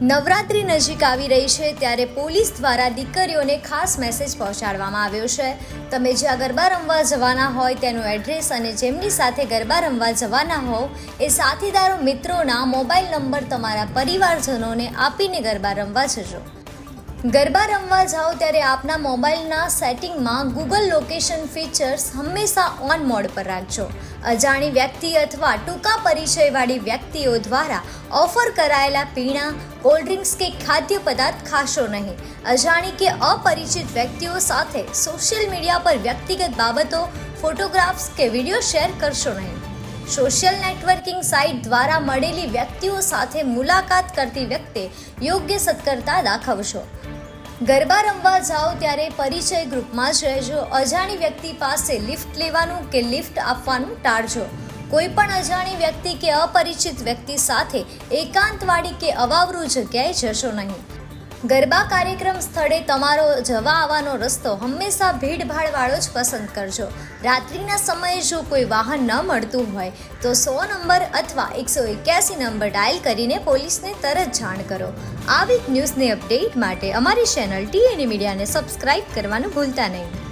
નવરાત્રી નજીક આવી રહી છે ત્યારે પોલીસ દ્વારા દીકરીઓને ખાસ મેસેજ પહોંચાડવામાં આવ્યો છે. તમે જ્યાં ગરબા રમવા જવાના હોય તેનું એડ્રેસ અને જેમની સાથે ગરબા રમવા જવાના હોવ એ સાથીદારો મિત્રોના મોબાઈલ નંબર તમારા પરિવારજનોને આપીને ગરબા રમવા જજો. ગરબા રમવા જાઓ ત્યારે આપના મોબાઈલના સેટિંગમાં ગૂગલ લોકેશન ફીચર્સ હંમેશા ઓન મોડ પર રાખજો. અજાણી વ્યક્તિ અથવા ટૂંકા પરિચયવાળી વ્યક્તિઓ દ્વારા ઓફર કરાયેલા પીણા કોલ્ડ ડ્રિંક્સ કે ખાદ્ય પદાર્થ ખાશો નહીં. અજાણી કે અપરિચિત વ્યક્તિઓ સાથે સોશિયલ મીડિયા પર વ્યક્તિગત બાબતો ફોટોગ્રાફ્સ કે વીડિયો શેર કરશો નહીં. સોશિયલ નેટવર્કિંગ સાઇટ દ્વારા મળેલી વ્યક્તિઓ સાથે મુલાકાત કરતી વ્યક્તિ યોગ્ય સત્કરતા દાખવશો. ગરબા રમવા જાઓ ત્યારે પરિચય ગ્રુપમાં જ રહેજો અજાણી વ્યક્તિ પાસે લિફ્ટ લેવાનું કે લિફ્ટ આપવાનું ટાળજો. કોઈ પણ અજાણી વ્યક્તિ કે અપરિચિત વ્યક્તિ સાથે એકાંતવાળી કે અવાવરું જગ્યાએ જશો નહીં. ગરબા કાર્યક્રમ સ્થળે તમારો જવા આવવાનો રસ્તો હંમેશા ભીડભાડવાળો જ પસંદ કરજો. રાત્રિના સમયે જો કોઈ વાહન ન મળતું હોય, તો સો નંબર અથવા એકસો એક્યાસી નંબર ડાયલ કરીને પોલીસને તરત જાણ કરો. આવી ન્યૂઝની અપડેટ માટે અમારી ચેનલ ટીએની મીડિયાને સબસ્ક્રાઇબ કરવાનું ભૂલતા નહીં.